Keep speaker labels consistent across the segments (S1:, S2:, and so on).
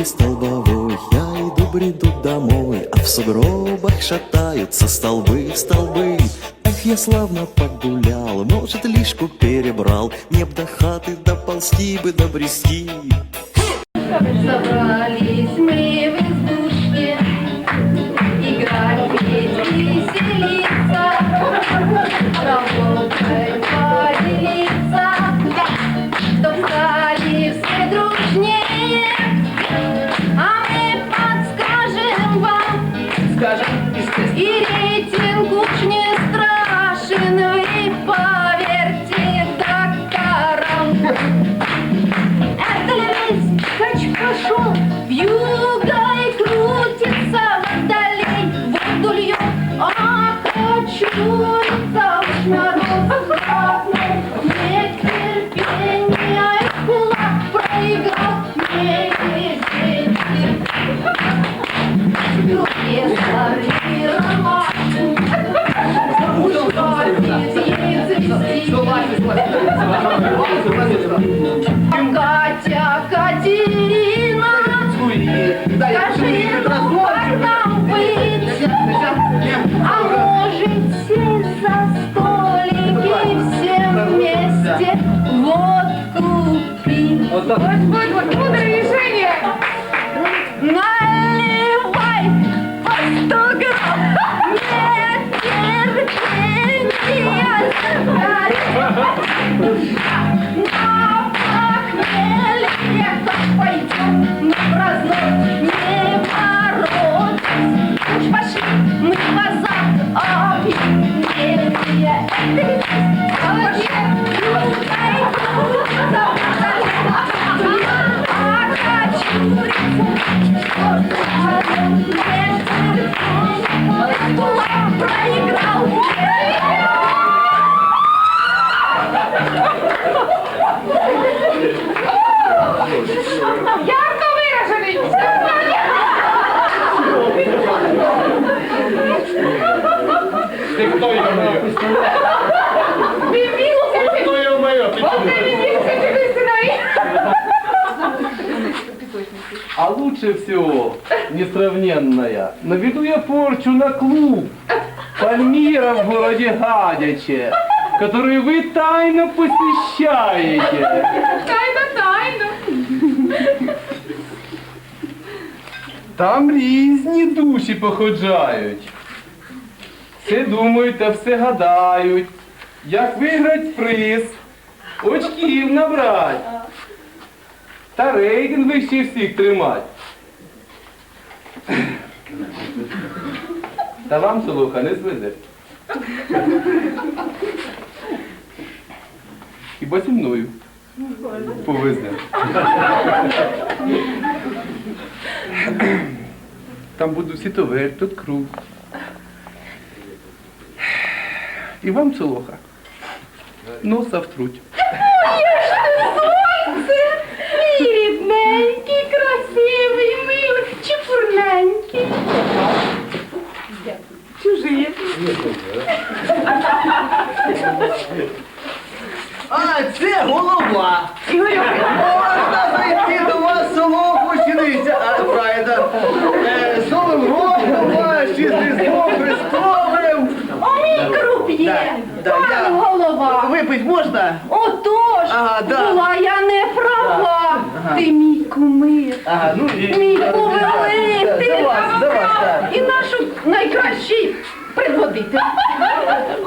S1: дороги столбовой Я иду, бреду домой А в сугробах шатаются столбы, столбы Эх, я славно погулял Может, лишку перебрал Мне б до хаты доползти бы, добрести
S2: Собрались мы в избушке Скажи, ну как нам Yeah. А
S3: лучше всего, несравненная, наведу я порчу на клуб Пальмира в городе Гадяче, который вы тайно посещаете.
S2: Тайна, тайна.
S3: Там різні душі походжають. Все думають та все гадають. Як виграть приз, очків набрать. Та рейтинг вище всіх тримать. Та вам, Солоха, не звезе. Хіба зі мною повезе. Там буду сітовер, тут круг. І вам Солоха. Носа втруть.
S2: Чужие.
S4: А, це голова. Можна зайти до вас село починиться. А, правда. Е, з Новим роком вас, з Різдвом Христовим.
S2: о мій круп є.
S4: Да, да, я-
S2: Пан голова.
S4: Випить можна?
S2: Отож,
S4: Ага, да.
S2: була я не права. Ти мій кумир.
S4: Ага, ну і...
S2: Мій
S4: Да,
S2: повелитель.
S4: За вас, за вас, так.
S2: І нашу найкращий предводитель.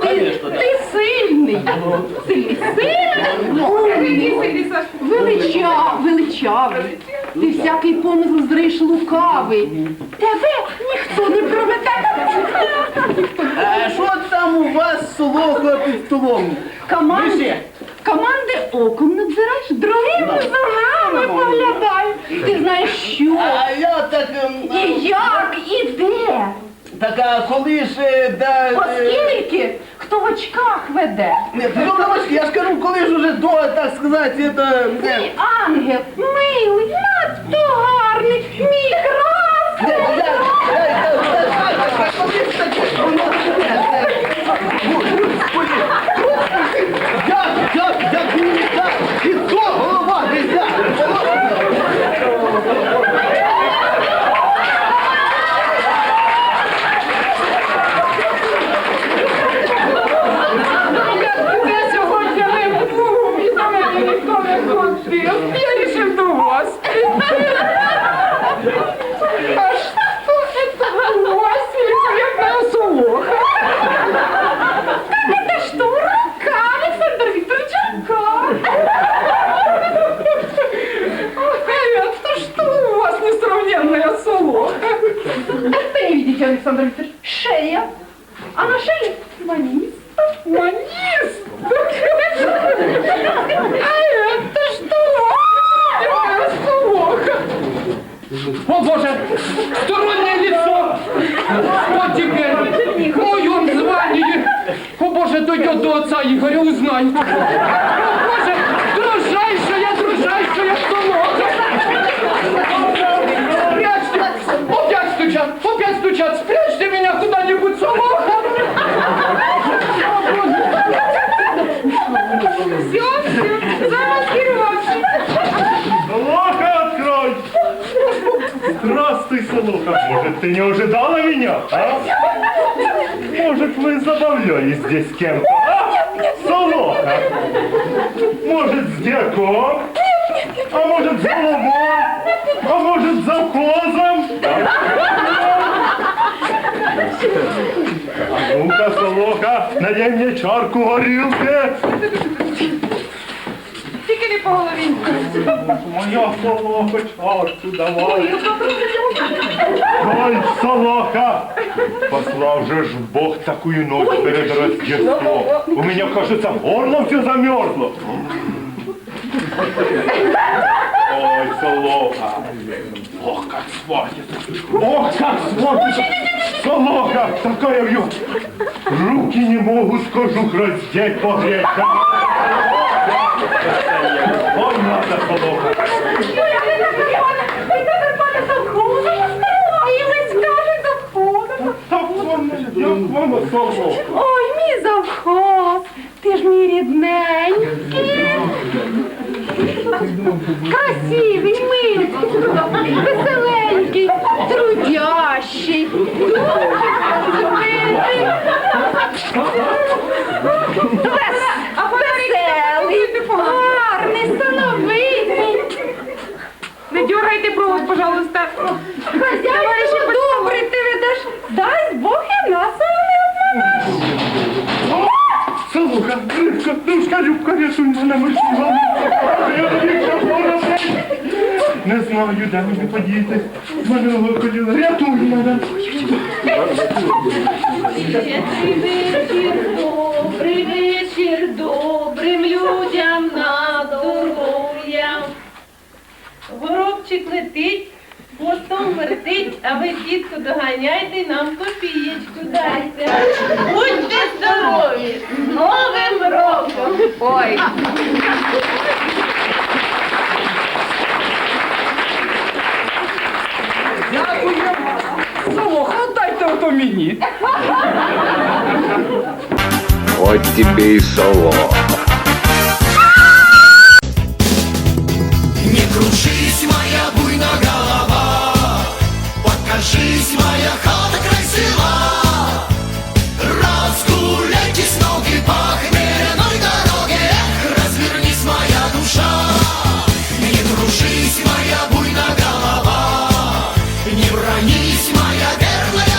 S2: Ти, ти сильний. Сильний, сильний. Умний. Величав, величавий. Ти всякий помисл зриш лукавий. Тебе ніхто не проведе.
S4: А що там у вас солоха під столом?
S2: Команди,
S4: Вище.
S2: команди оком надзираєш, другими за нами поглядай. Ти знаєш що?
S4: А я так... ем,
S2: І як, і де?
S4: Так, а коли ж... е, Да, е,
S2: Оскільки хто в очках веде.
S4: Ні, Петро Іванович, я ж кажу, коли ж уже до, так сказати, это... е,
S2: Мій ангел, милий, надто гарний, мій красний.
S4: Ні, я- я- я- я- я- коли ж таке, воно- е, е, Господи, Як, як, як мені так? І то голова нельзя.
S2: Извините, Александр Викторович. Шея. А на шее манист. Манист? А это что?
S5: О боже! Стороннее лицо! Вот теперь в моем звании! О боже, дойдет до отца Игоря, узнает!
S6: Не ожидала меня, а? Может, вы забавлялись здесь с кем-то, а? Солоха! Может, с дьяком? А может, с головой? А может, с завхозом? А ну-ка, Солоха, налей мне чарку горілки.
S2: Тільки не по голові.
S6: Моя Солоха, чарку давай. Ой, Солоха! Послав же ж Бог такую ночь перед Рождеством. У меня, кажется, горло все замерзло. Ой, Солоха! Ох, как свадит! Ох, как свадит! Солоха! Такая в руки не могу с кожух раздеть, погреть. Ой, надо, Солоха! Так вам, як вам, Солоха?
S2: Ой, мій завхоз, ти ж мій рідненький. Красивий, милий, веселенький, трудящий, дуже розумний. Пожалуйста. Хазяйство добре ти ведеш. Дай Бог і нас.
S6: Солоха, Рибка, Душка, Любка, рятуй мене, мишила. Я тобі пора Не знаю, де мені подітись. Мене виколіли. Рятуй мене.
S4: Щедрий вечір, добрий вечір, добрим людям на здоров'я. Горобчик летить, хвостом вертить, а ви, тітко, доганяйте і нам копієчку дайте. Будьте здорові! З Новим роком! Ой!
S5: Солоха, дайте ото мені!
S7: Вот тебе и соло.
S8: Вернись, моя верная